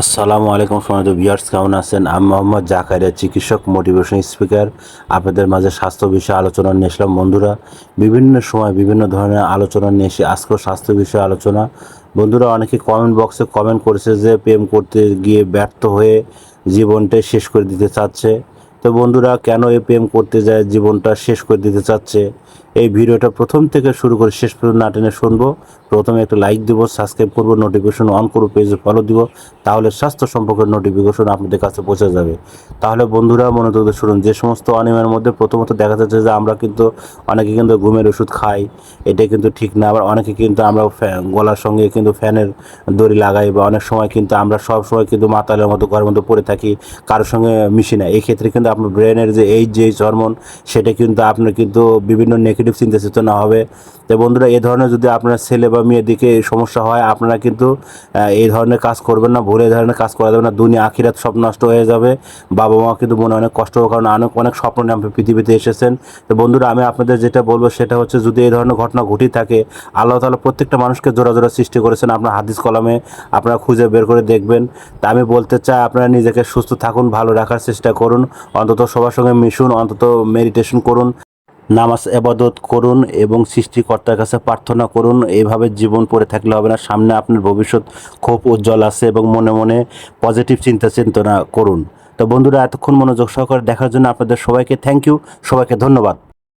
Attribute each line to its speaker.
Speaker 1: আসসালামু আলাইকুম সমাজ বিয়ার্স কেমন আছেন? আমি মোহাম্মদ জাকারিয়া, চিকিৎসক মোটিভেশন স্পিকার আপনাদের মাঝে স্বাস্থ্য বিষয়ে আলোচনা নিয়ে এসলাম বন্ধুরা, বিভিন্ন সময় বিভিন্ন ধরনের আলোচনা নিয়ে এসে আজকেও স্বাস্থ্য বিষয়ে আলোচনা। বন্ধুরা, অনেকে কমেন্ট বক্সে কমেন্ট করেছে যে, প্রেম করতে গিয়ে ব্যর্থ হয়ে জীবনটাই শেষ করে দিতে চাচ্ছে। তো বন্ধুরা, কেন এই প্রেম করতে যায়, জীবনটা শেষ করে দিতে চাচ্ছে? এই ভিডিওটা প্রথম থেকে শুরু করে শেষ পর্যন্ত না টেনে শুনব। প্রথমে একটা লাইক দিব সাবস্ক্রাইব করব নোটিফিকেশন অন করব পেজে ফলো দিব, তাহলে স্বাস্থ্য সম্পর্কের নোটিফিকেশন আপনাদের কাছে পৌঁছে যাবে। তাহলে বন্ধুরা, মনে করতে শুনুন, যে সমস্ত অনিয়মের মধ্যে প্রথমত দেখা যাচ্ছে যে আমরা কিন্তু অনেকে কিন্তু ঘুমের ওষুধ খাই, এটা কিন্তু ঠিক না। আবার অনেকে কিন্তু আমরা গলার সঙ্গে কিন্তু ফ্যানের দড়ি লাগাই বা অনেক সময় কিন্তু আমরা সব সময় কিন্তু মাতালের মতো ঘরের মধ্যে পড়ে থাকি, কারোর সঙ্গে মিশি না। এই ক্ষেত্রে কিন্তু আপনার ব্রেনের যে এই যে হরমোন সেটা কিন্তু আপনার কিন্তু বিভিন্ন নেগেটিভ চিন্তা চেতনা হবে। তো বন্ধুরা এই ধরনের যদি আপনার ছেলে বা মেয়ের দিকে সমস্যা হয়, আপনারা কিন্তু এই ধরনের কাজ করবেন না, ভুলে ধরনের কাজ করা যাবে না, দুনিয়া, আখিরাত সব নষ্ট হয়ে যাবে। বাবা মা কিন্তু মনে অনেক কষ্ট হবে কারণ অনেক অনেক স্বপ্ন নিয়ে আপনি পৃথিবীতে এসেছেন। তো বন্ধুরা, আমি আপনাদের যেটা বলব, সেটা হচ্ছে যদি এই ধরনের ঘটনা ঘটে থাকে, আল্লাহ তালা প্রত্যেকটা মানুষকে জোড়া জোড়া সৃষ্টি করেছেন আপনার হাদিস কলমে, আপনারা খুঁজে বের করে দেখবেন। তা আমি বলতে চাই, আপনারা নিজেকে সুস্থ থাকুন, ভালো রাখার চেষ্টা করুন। অন্তত সবার সঙ্গে মিশুন, অন্তত মেডিটেশন করুন, নামাজ এবাদত করুন এবং সৃষ্টিকর্তার কাছে প্রার্থনা করুন। এইভাবে জীবন পড়ে থাকলে হবে না। সামনে আপনার ভবিষ্যৎ খুব উজ্জ্বল আছে এবং মনে মনে পজিটিভ চিন্তা চিন্তনা করুন। তো বন্ধুরা, এতক্ষণ মনোযোগ সহকারে দেখার জন্য আপনাদের সবাইকে থ্যাংক ইউ সবাইকে ধন্যবাদ।